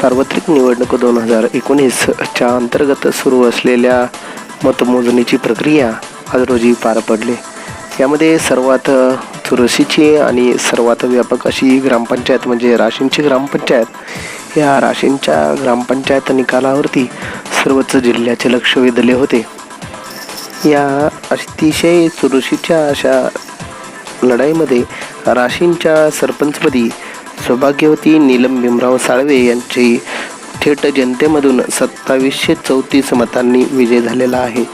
सार्वत्रिक निवडणूक दोन हजार एकोणीसच्या अंतर्गत सुरू असलेल्या मतमोजणीची प्रक्रिया आज रोजी पार पडली. यामध्ये सर्वात चुरशीची आणि सर्वात व्यापक अशी ग्रामपंचायत म्हणजे राशींची ग्रामपंचायत. या राशींच्या ग्रामपंचायत निकालावरती सर्वच जिल्ह्याचे लक्ष वेधले होते. या अतिशय चुरशीच्या अशा लढाईमध्ये राशींच्या सरपंचपदी सौभाग्यवती नीलम भीमराव साळवे यांची थेट जनतेमधून सत्तावीसशे चौतीस मतांनी विजय झालेला आहे.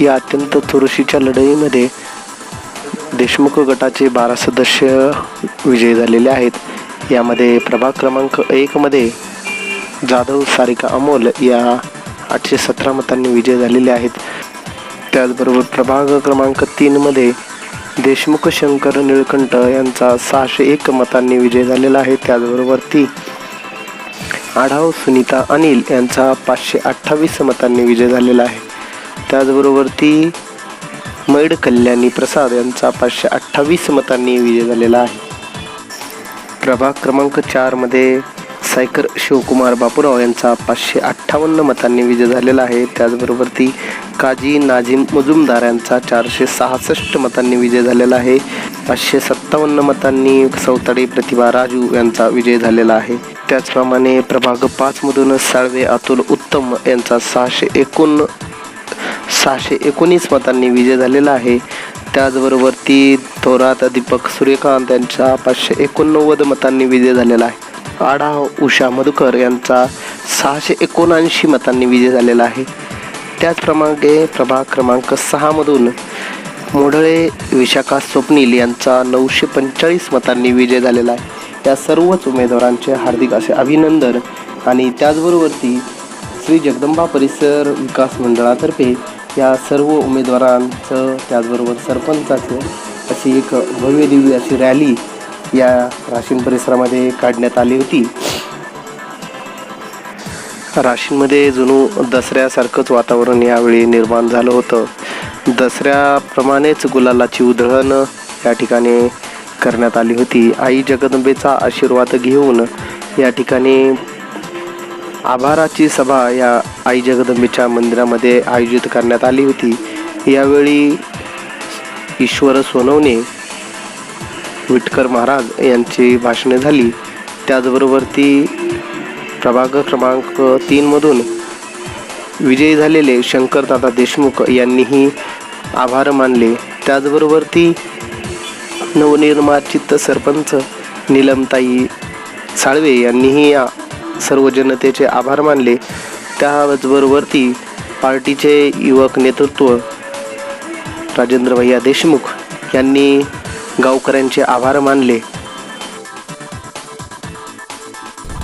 या अत्यंत चुरशीच्या लढाईमध्ये देशमुख गटाचे बारा सदस्य विजयी झालेले आहेत. यामध्ये प्रभाग क्रमांक एकमध्ये जाधव सारिका अमोल या आठशे सतरा मतांनी विजय झालेले आहेत. त्याचबरोबर प्रभाग क्रमांक तीनमध्ये देशमुख शंकर निळकंठ यांचा सहाशे एक मतांनी विजय झालेला आहे त्याचबरोबर ती. आढाव सुनीता अनिल यांचा पाचशे अठ्ठावीस मतांनी विजय झालेला आहे. त्याचबरोबर ती मैड कल्याणी प्रसाद यांचा पाचशे अठ्ठावीस मतांनी विजय झालेला आहे. प्रभाग क्रमांक चारमध्ये सायकर शिवकुमार बापूराव यांचा पाचशे अठ्ठावन्न मतांनी विजय झालेला आहे. त्याचबरोबर ती काजी नाझीम मुजुमदार यांचा चारशे सहासष्ट मतांनी विजय झालेला आहे. पाचशे सत्तावन्न मतांनी सौताडे प्रतिभा राजू यांचा विजय झालेला आहे. त्याचप्रमाणे प्रभाग पाचमधून साळवे अतुल उत्तम यांचा सहाशे एकोण सहाशे एकोणीस मतांनी विजय झालेला आहे. त्याचबरोबर ती थोरात दीपक सूर्यकांत यांचा पाचशे एकोणनव्वद मतांनी विजय झालेला आहे. आढाव उषा मधुकर यांचा सहाशे एकोणऐंशी मतांनी विजय झालेला आहे. त्याचप्रमाणे प्रभाग क्रमांक सहामधून मोढळे विशाखा स्वप्नील यांचा नऊशे पंचेचाळीस मतांनी विजय झालेला आहे. या सर्वच उमेदवारांचे हार्दिक असे अभिनंदन आणि त्याचबरोबर ती श्री जगदंबा परिसर विकास मंडळातर्फे या सर्व उमेदवारांचं त्याचबरोबर सरपंचाचं अशी एक भव्य दिव्य अशी रॅली या राशीन परिसरामध्ये काढण्यात आली होती. राशींमध्ये जणू दसऱ्यासारखंच वातावरण यावेळी निर्माण झालं होतं. दसऱ्याप्रमाणेच गुलालाची उधळण या ठिकाणी करण्यात आली होती. आई जगदंबेचा आशीर्वाद घेऊन या ठिकाणी आभाराची सभा या आई जगदंबेच्या मंदिरामध्ये आयोजित करण्यात आली होती. यावेळी ईश्वर सोनवणे विटकर महाराज यांची भाषणे झाली. त्याचबरोबर ती प्रभाग क्रमांक तीनमधून विजयी झालेले शंकरदादा देशमुख यांनीही आभार मानले. त्याचबरोबर ती नवनिर्माचित सरपंच नीलमताई साळवे यांनीही या सर्व जनतेचे आभार मानले. त्याचबरोबर ती पार्टीचे युवक नेतृत्व राजेंद्र भैया देशमुख यांनी गावकऱ्यांचे आभार मानले.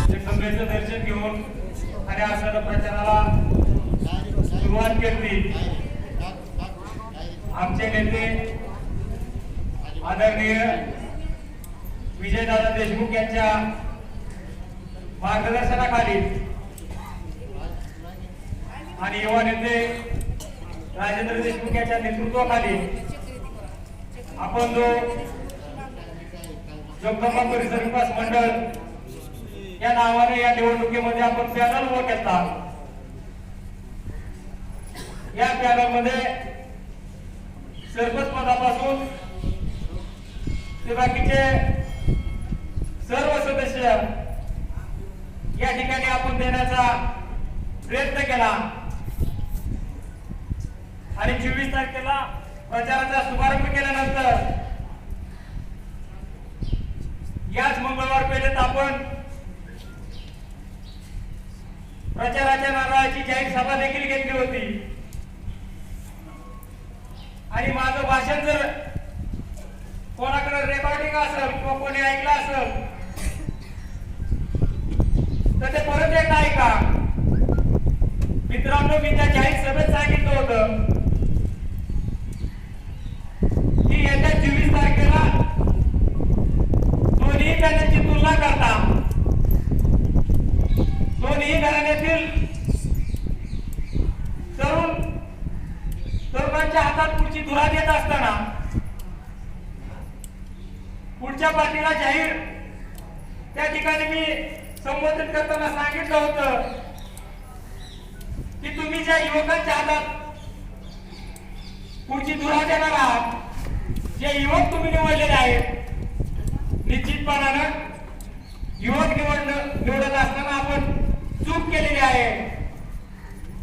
दर्शन घेऊन आमचे नेते आदरणीय विजयदादा देशमुख यांच्या मार्गदर्शनाखाली आणि युवा नेते राजेंद्र देशमुख यांच्या नेतृत्वाखाली आपण जो जगदंबा परिसर विकास मंडळ या नावाने या निवडणुकीमध्ये आपण पॅनल उभं केला. या पॅनलमध्ये सरपंच पदापासून ते बाकीचे सर्व सदस्य या ठिकाणी आपण देण्याचा प्रयत्न केला. आणि चोवीस तारखेला प्रचाराचा शुभारंभ केल्यानंतर याच मंगळवार पेठेत आपण प्रचाराच्या नारळाची जाहीर सभा देखील घेतली होती. आणि माझं भाषण जर कोणाकडे रेकॉर्डिंग असेल किंवा कोणी ऐकलं असेल तर ते परत एकदा ऐका मित्रांनो मी त्या जाहीर सभेत सांगितलं होतं की येत्या चोवीस तारखेला दोन्ही पॅनलची तुलना करता दोन्ही घराण्यातील तरुण तरुणांच्या हातात पुढची धुरा देत असताना पुढच्या पार्टीला जाहीर त्या ठिकाणी मी संबोधित करताना सांगितलं होतं की तुम्ही ज्या युवकांच्या हातात पुढची धुरा देणार आहात जे युवक तुम्ही निवडलेले आहेत निश्चितपणानं युवक निवडणं निवडत असताना आपण चूक केलेली आहे.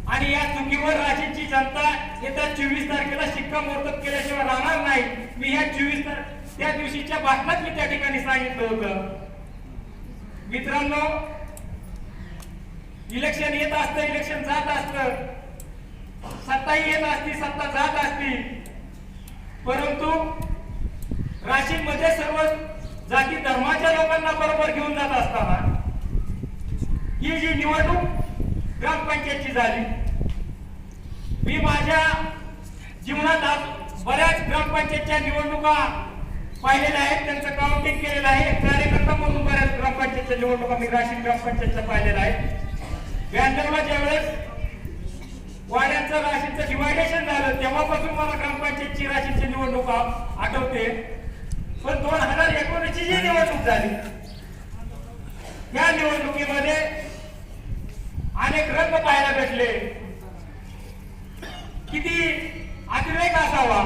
आणि या चुकीवर राशीची जनता येत्या चोवीस तारखेला शिक्कामोर्तब केल्याशिवाय राहणार नाही. मी या चोवीस त्या दिवशीच्या बातम्यात मी त्या ठिकाणी सांगितलं होतं. मित्रांनो इलेक्शन येत असतं इलेक्शन जात असतं. सत्ताही येत असती सत्ता जात असती. परंतु राशीमध्ये सर्व जाती धर्माच्या लोकांना बरोबर घेऊन जात असताना ही जी निवडणूक ग्रामपंचायतची झाली मी माझ्या जीवनात आज बऱ्याच ग्रामपंचायतच्या निवडणुका पाहिलेल्या आहेत. त्यांचं काउंटिंग केलेलं आहे. कार्यकर्ता म्हणून बऱ्याच ग्रामपंचायतच्या निवडणुका मी राशीन ग्रामपंचायतच्या पाहिलेल्या आहेत. ब्याण्णवला ज्यावेळेस वाड्यांचं राशीचं डिवायडेशन झालं तेव्हापासून मला ग्रामपंचायतची राशीची निवडणूक आठवते. पण दोन हजार एकोणीसची जी निवडणूक झाली या निवडणुकीमध्ये अनेक रंग पाहायला भेटले. किती अतिरेक असावा.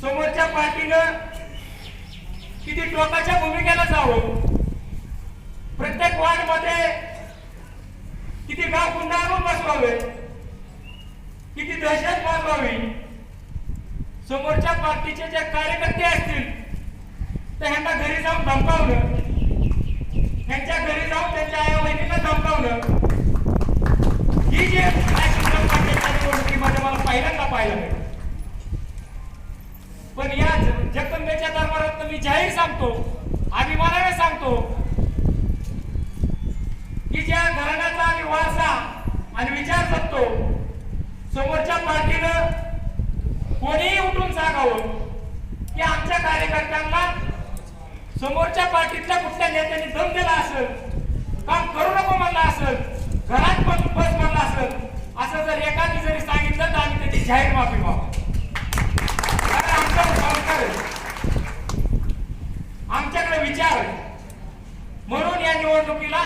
समोरच्या पार्टीनं किती टोकाच्या भूमिकेला जावं. प्रत्येक वार्डमध्ये किती गाव गुंडाळून बसवावे? किती दहशत माजवावी समोरच्या पार्टीचे जे कार्यकर्ते असतील तर ह्यांना घरी जाऊन धमकावलं ह्यांच्या घरी जाऊन त्यांच्या आई बहिणींना धमकावलं ही जी राष्ट्रीय ग्रामपंचायतच्या निवडणुकीमध्ये मला पहिल्यांदा पाहायला मिळालं. पण या जगदंबेच्या दरबारात मी जाहीर सांगतो अभिमानाने सांगतो की घराण्याचा आम्ही वारसा आणि विचार करतो. समोरच्या पार्टीनं कोणीही उठून सांगावं की आमच्या कार्यकर्त्यांना समोरच्या पार्टीतल्या कुठल्या नेत्यांनी दम दिला असेल काम करू नको म्हणलं असेल घरात पण बस म्हणलं असेल असं जर एकाने जरी सांगितलं तर आम्ही त्याची जाहीर माफी मागू. आमच्याकडे विचार म्हणून या निवडणुकीला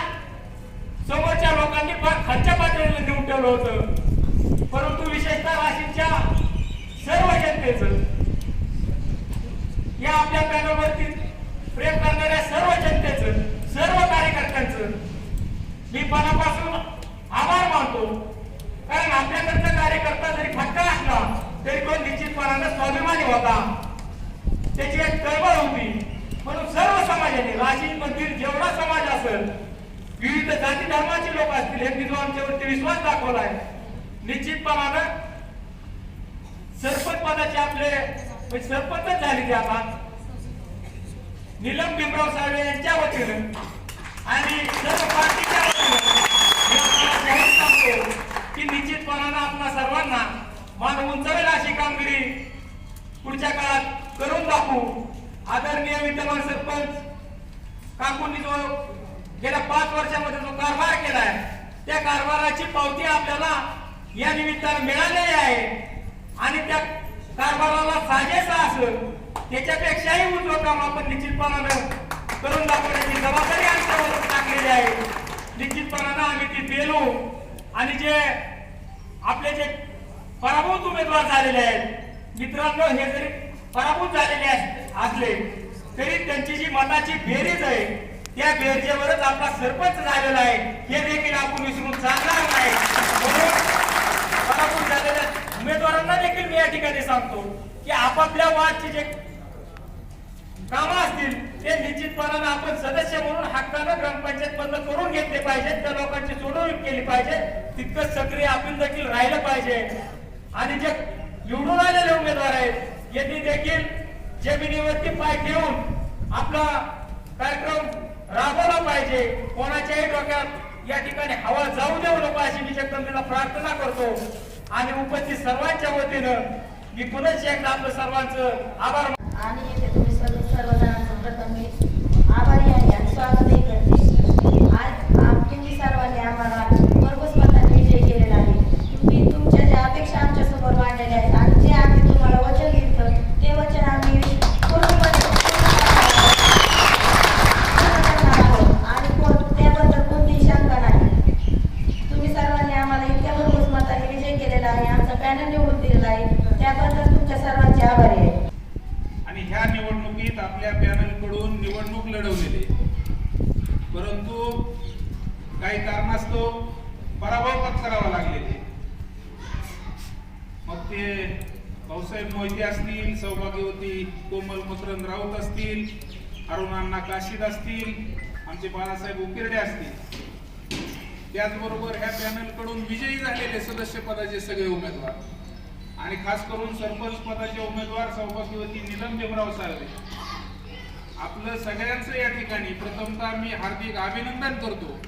समोरच्या लोकांनी फार खालच्या पातळीला देऊन ठेवलं होतं. परंतु विशेषतः राशीच्या सर्व जनतेच या आपल्या पॅनलवरती प्रेम करणाऱ्या सर्व जनतेच सर्व कार्यकर्त्यांचं मी मनापासून आभार मानतो. कारण आपल्याकडचा कार्यकर्ता जरी फटका असला तरी तो निश्चितपणानं स्वाभिमानी होता. त्याची एक चळवळ होती. म्हणून सर्व समाजाने राशीन मधील जेवढा समाज असेल विविध जाती धर्माचे लोक असतील यांनी जो आमच्यावरती विश्वास दाखवलाय निश्चितपणानं सरपंच पदाचे आपले म्हणजे सरपंच झाले ते आता. निलम भीमराव साळवे यांच्या वतीनं आणि सर्व पार्टीच्या वतीनं की निश्चितपणानं आपल्या सर्वांना मान उंचावेल अशी कामगिरी पुढच्या काळात करून दाखवू. आदरणीय विद्यमान सरपंच काकूंनी जो गेल्या पाच वर्षामध्ये जो कारभार केलाय त्या कारभाराची पावती आपल्याला या निमित्तानं मिळालेली आहे. आणि त्या कारभाराला साजेसा असं त्याच्यापेक्षाही उजवं काम आपण निश्चितपणानं करून दाखवण्याची जबाबदारी आमच्यावर टाकलेली आहे. निश्चितपणानं आम्ही ती पेलो. आणि जे आपले जे पराभूत उमेदवार झालेले आहेत मित्रांनो हे जरी पराभूत झालेले असले तरी त्यांची जी मताची बेरीज आहे त्या बेरजेवरच आपला सरपंच झालेला आहे. हे देखील आपण विसरून चालणार नाही. म्हणून पराभूत झालेल्या उमेदवारांना देखील मी या ठिकाणी सांगतो की आपापल्या वार्डची जे कामं असतील ते निश्चितपणानं आपण सदस्य म्हणून हक्कानं ग्रामपंचायत बंद करून घेतले पाहिजे. त्या लोकांची सोडवणूक केली पाहिजे. तितकंच सक्रिय आपण देखील राहिलं पाहिजे. आणि जे निवडून आलेले उमेदवार आहेत यांनी देखील जमिनीवरती पाय ठेवून आपला कार्यक्रम राबवला पाहिजे. कोणाच्याही डोक्यात या ठिकाणी हवा जाऊ देऊ नको अशी मी जगदंबेला प्रार्थना करतो. आणि उपस्थित सर्वांच्या वतीनं मी पुन्हा एकदा आपलं सर्वांचं आभार आणि येथे तुम्ही सर्व सर्वजणांचं प्रथम मी आभारी आहे आणि स्वागतही करते आज आम- तुम्ही सर्वांनी आम्हाला भरघोस मतांनी विजय केलेला आहे तुम्ही तुमच्या ज्या अपेक्षा आमच्यासमोर मांडलेल्या आहेत आणि जे आम्ही तुम्हाला वचन दिलं ते वचन आम्ही पूर्णपणे पूर्ण करणार आहोत. पूर्ण करणार आहोत. आणि को- त्या परंतु काही कारणास्तव पराभव पत्करावा लागलेले मग ते भाऊसाहेब मोहिते सहभागी होती. कोमल मकरंद राऊत असतील अरुणांना काशीद असतील आमचे बाळासाहेब उकिरडे असतील. त्याचबरोबर ह्या पॅनलकडून विजयी झालेले सदस्य पदाचे सगळे उमेदवार. आणि खास करून सरपंच पदाचे उमेदवार सहभागी होती निलम भीमराव साळवे. आपलं सगळ्यांचं या ठिकाणी प्रथमतः मी हार्दिक अभिनंदन करतो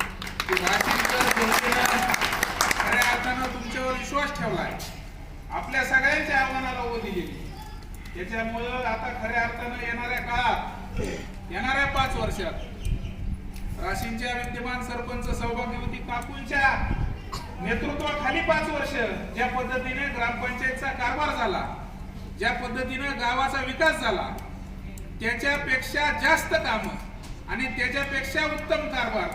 की राशीकर जनतेनं खऱ्या अर्थानं तुमच्यावर विश्वास ठेवला आहे आपल्या सगळ्यांच्या आव्हानाला ओ दिलेली. त्याच्यामुळं आता खऱ्या अर्थानं येणाऱ्या काळात येणाऱ्या पाच वर्षात राशींच्या विद्यमान सरपंच सौभाग्यवती काकूंच्या नेतृत्वाखाली पाच वर्ष ज्या पद्धतीने ग्रामपंचायतचा कारभार झाला ज्या पद्धतीने गावाचा विकास झाला त्याच्यापेक्षा जास्त काम आणि त्याच्यापेक्षा उत्तम कारभार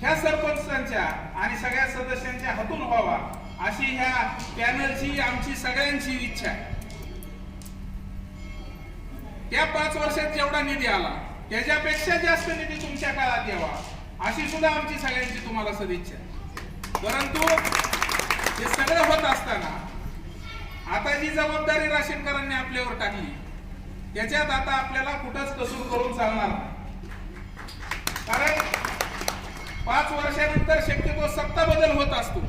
ह्या सरपंचांच्या आणि सगळ्या सदस्यांच्या हातून व्हावा अशी ह्या पॅनलची आमची सगळ्यांची इच्छा आहे. त्या पाच वर्षात जेवढा निधी आला त्याच्यापेक्षा जास्त निधी तुमच्या काळात यावा अशी सुद्धा आमची सगळ्यांची तुम्हाला सदिच्छा. परंतु हे सगळं होत असताना आता जी जबाबदारी राशीनकरांनी आपल्यावर टाकली. त्याच्यात आता आपल्याला कुठंच कसूर करून चालणार नाही. कारण पाच वर्षानंतर शक्यतो सत्ता बदल होत असतो.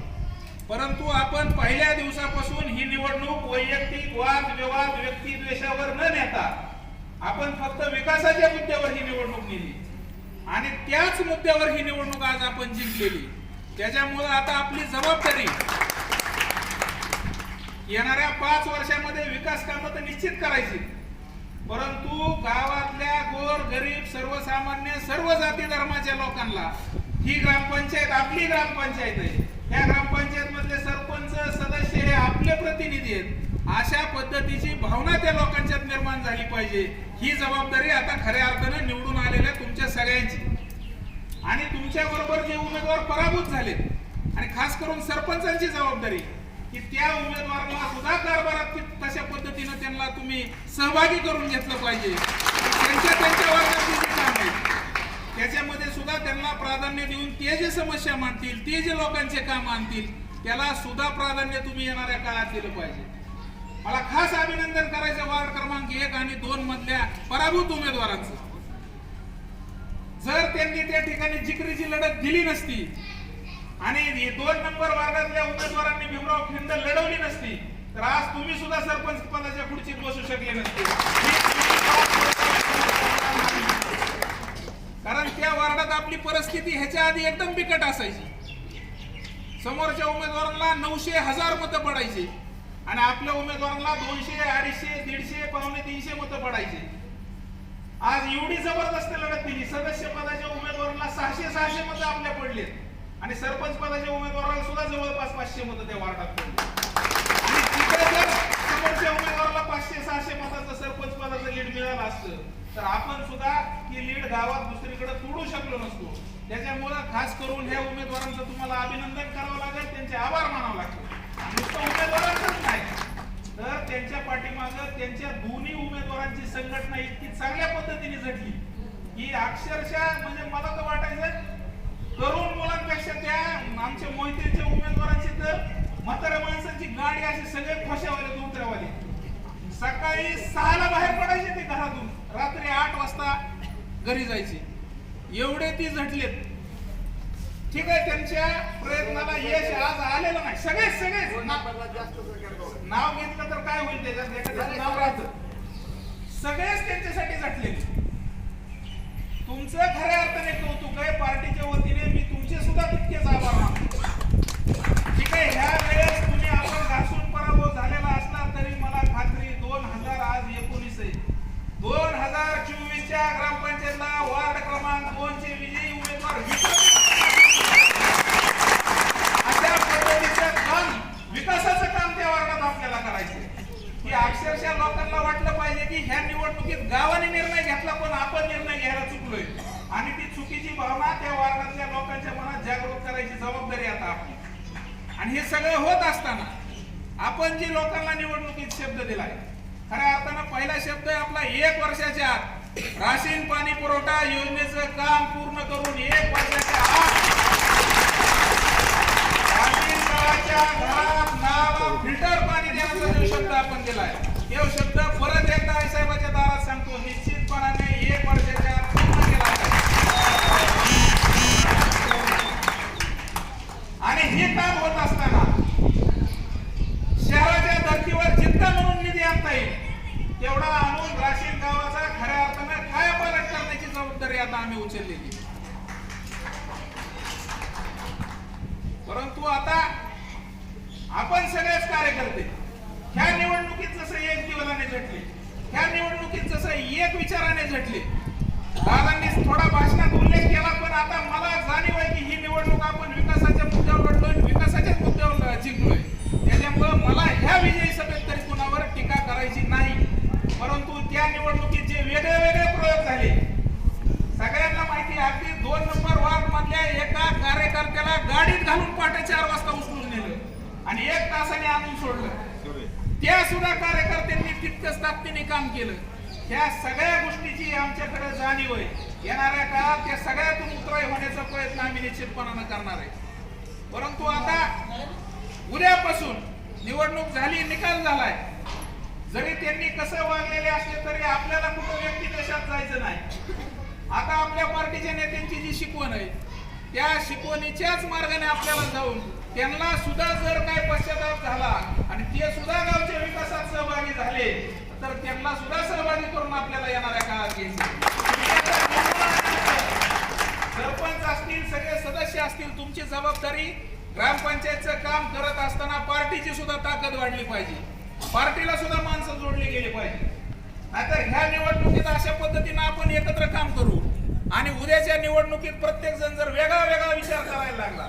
परंतु आपण पहिल्या दिवसापासून ही निवडणूक वैयक्तिक वाद विवाद व्यक्तिद्वेषावर न नेता आपण फक्त विकासाच्या मुद्द्यावर ही निवडणूक नेली. आणि त्याच मुद्द्यावर ही निवडणूक आज आपण जिंकलेली. त्याच्यामुळे आता आपली जबाबदारी येणाऱ्या पाच वर्षामध्ये विकास कामं तर निश्चित करायची. परंतु गावातल्या गोर गरीब सर्वसामान्य सर्व जाती धर्माच्या लोकांना ही ग्रामपंचायत आपली ग्रामपंचायत आहे. या ग्रामपंचायत मधले सरपंच सदस्य हे आपले प्रतिनिधी आहेत. अशा पद्धतीची भावना त्या लोकांच्यात निर्माण झाली पाहिजे. ही जबाबदारी आता खऱ्या अर्थानं निवडून आलेल्या तुमच्या सगळ्यांची. आणि तुमच्या बरोबर जे उमेदवार पराभूत झालेत आणि खास करून सरपंचांची जबाबदारी की त्या उमेदवाराला सुद्धा कारभारात तशा पद्धतीनं त्यांना तुम्ही सहभागी करून घेतलं पाहिजे. त्यांच्या त्यांच्या वर्गातली जी काम आहे त्याच्यामध्ये सुद्धा त्यांना प्राधान्य देऊन ते जे समस्या मांडतील ते जे लोकांचे काम आणतील त्याला सुद्धा प्राधान्य तुम्ही येणाऱ्या काळात दिलं पाहिजे. मला खास अभिनंदन करायचं वार्ड क्रमांक एक आणि दोन मधल्या पराभूत उमेदवारांचं. जर त्यांनी त्या ठिकाणी जिकरीची लढत दिली नसती आणि हे दोन नंबर वार्डातल्या उमेदवारांनी भीमराव खिंड लढवली नसती तर आज तुम्ही सुद्धा सरपंच पदाच्या खुर्चीत बसू शकले नसते. कारण त्या वार्डात आपली परिस्थिती ह्याच्या आधी एकदम बिकट असायची. समोरच्या उमेदवारांना नऊशे हजार मतं पडायची. आणि आपल्या उमेदवारांना दोनशे अडीचशे दीडशे पावणे तीनशे मतं पडायचे. आज एवढी जबरदस्त लढत दिली. सदस्य पदाच्या उमेदवारांना सहाशे सहाशे मतं आपल्या पडलेत. आणि सरपंच पदाच्या उमेदवाराला सुद्धा जवळपास पाचशे मतं त्या वार्डात पडली आणि तिकडे जर समोरच्या उमेदवाराला पाचशे सहाशे मताचं सरपंच पदाचं लीड मिळालं असतं तर आपण सुद्धा ही लीड गावात दुसरीकडे तोडू शकलो नसतो. त्याच्यामुळं खास करून ह्या उमेदवारांचं तुम्हाला अभिनंदन करावं लागेल त्यांचे आभार मानावं लागतील नुसतं उमेदवारांचंच नाही. तर त्यांच्या पाठीमागं त्यांच्या दोन्ही उमेदवारांची संघटना इतकी चांगल्या पद्धतीने झटली की अक्षरशः म्हणजे मला तर वाटायचं तरुण मुलांपेक्षा त्या आमच्या मोहितेच्या उमेदवारांची तर म्हाताऱ्या माणसांची गाडी अशी सगळे खोशावाले दुसऱ्यावाले सकाळी सहाला बाहेर पडायचे ते घरातून. रात्री आठ वाजता घरी जायचे. एवढे ती झटलेत. ठीक आहे त्यांच्या प्रयत्नाला यश आज आलेलं नाही. सगळे सगळे नाव घेतलं तर काय होईल त्याच्यात? एखाद्याचं नाव राहतं. सगळेच त्यांच्यासाठी झटले तुमचं खऱ्या अर्थाने कौतुक आहे पार्टीच्या वतीने मी तुमचे सुद्धा तितकेच आभार मानतो ठीक आहे ह्या वेळेस तुम्ही आपण घासून पराभव झालेला असला तरी मला खात्री दोन हजार आज एकोणीस आहे दोन हजार चोवीसच्या ग्रामपंचायतला वार्ड क्रमांक दोन चे विजयी उमेदवार विक्रमी अशा पद्धतीचं काम विकासाचं काम त्या वर्गात आपल्याला करायचं की अक्षरशः लोकांना वाटलं पाहिजे की ह्या निवडणुकीत गावाने निर्णय घेतला पण आपण निर्णय घ्यायला चुकलोय आणि ती चुकीची भावना त्या वर्गातल्या लोकांच्या मनात जागृत करायची जबाबदारी आता आपली. आणि हे सगळं होत असताना आपण जी लोकांना निवडणुकीत शब्द दिलाय खऱ्या अर्थानं पहिला शब्द आहे आपला एक वर्षाच्या आत राशीन पाणी पुरवठा योजनेचं काम पूर्ण करून एक वर्षाच्या आत राशीन गावाच्या घरात फिल्टर पाणी देण्याचा जो शब्द आपण दिलाय तो शब्द परत एकदा आई साहेबाच्या दारात सांगतो निश्चित आणि हे काम होत असताना शहराच्या धर्तीवर चिंता म्हणून निधी आणता येईल. तेवढा आणून राशीन गावाचा खऱ्या अर्थानं कायापालट करण्याची जबाबदारी आता आम्ही उचललेली. परंतु आता आपण सगळेच कार्यकर्ते ह्या निवडणुकीत जसं एक जीवनाने झटले ह्या निवडणुकीत जसं एक विचाराने झटले दादांनी थोडा भाषणात उल्लेख केला पण आता मला जाणीव आहे की ही निवडणूक आपण विकासाच्या मुद्द्यावर लढलोय आणि विकासाच्याच मुद्द्यावर जिंकलोय त्याच्यामुळं मला ह्या विजयी सभेत तरी कुणावर टीका करायची नाही. परंतु त्या निवडणुकीत जे वेगळे वेगळे प्रयोग झाले सगळ्यांना माहिती अगदी दोन नंबर वार्ड मधल्या एका कार्यकर्त्याला गाडीत घालून पहाटे चार वाजता उचलून नेलं आणि एक तासाने आणून सोडलं. त्या सुद्धा कार्यकर्त्यांनी तितकंच ताकदीने काम केलं. त्या सगळ्या गोष्टीची आमच्याकडे जाणीव आहे. येणाऱ्या काळात त्या सगळ्यातून उतराई होण्याचा प्रयत्न आम्ही निश्चितपणानं करणार आहे. परंतु आता उद्यापासून निवडणूक झाली निकाल झालाय. जरी त्यांनी कसं वागलेले असले तरी आपल्याला कुठं व्यक्ती देशात जायचं नाही. आता आपल्या पार्टीच्या नेत्यांची जी शिकवण आहे त्या शिकवणीच्याच मार्गाने आपल्याला जाऊन त्यांना सुद्धा जर काय पश्चाताप झाला आणि ते सुद्धा गावच्या विकासात सहभागी झाले तर त्यांना सुद्धा सहभागी करून आपल्याला येणाऱ्या काळात घ्यायचे सरपंच असतील सगळे सदस्य असतील तुमची जबाबदारी ग्रामपंचायतचं काम करत असताना पार्टीची सुद्धा ताकद वाढली पाहिजे. पार्टीला सुद्धा माणसं जोडली गेली पाहिजे. नाहीतर ह्या निवडणुकीत अशा पद्धतीनं आपण एकत्र काम करू. आणि उद्याच्या निवडणुकीत प्रत्येक जण जर वेगळा वेगळा विचार करायला लागला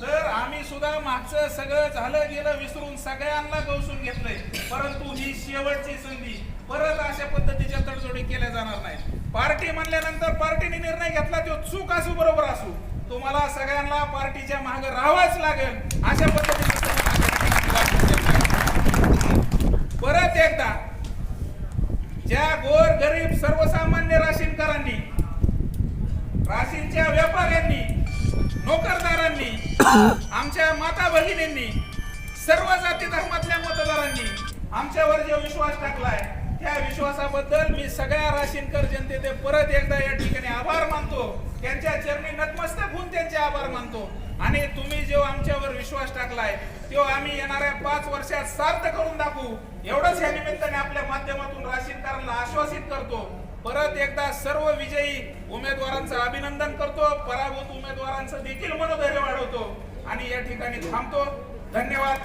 तर आम्ही सुद्धा मागचं सगळं झालं गेलं विसरून सगळ्यांना गवसून घेतलंय. परंतु ही शेवटची संधी परत अशा पद्धतीच्या तडजोडी केल्या जाणार नाही पार्टी म्हणल्यानंतर पार्टीने निर्णय घेतला तो चूक असू बरोबर असू. तुम्हाला सगळ्यांना पार्टीच्या मागे राहावंच लागेल. अशा पद्धतीने परत एकदा ज्या गोर गरीब सर्वसामान्य राशीनकरांनी राशीनच्या व्यापाऱ्यांनी नोकरदारांनी आमच्या माता भगिनींनी सर्व जाती धर्मातल्या मतदारांनी आमच्यावर जे विश्वास टाकलाय त्या विश्वासाबद्दल मी सगळ्या राशीनकर जनतेचे परत एकदा या ठिकाणी आभार मानतो. त्यांच्या चरणी नतमस्तक होऊन त्यांचे आभार मानतो. आणि तुम्ही जो आमच्यावर विश्वास टाकलाय तो आम्ही येणाऱ्या पाच वर्षात सार्थ करून दाखवू. एवढंच या निमित्ताने आपल्या माध्यमातून राशीनकरांना आश्वासित करतो. परत एकदा सर्व विजयी उमेदवारांचं अभिनंदन करतो. पराभूत उमेदवारांचं देखील मनोधैर्य वाढवतो. आणि या ठिकाणी थांबतो. धन्यवाद.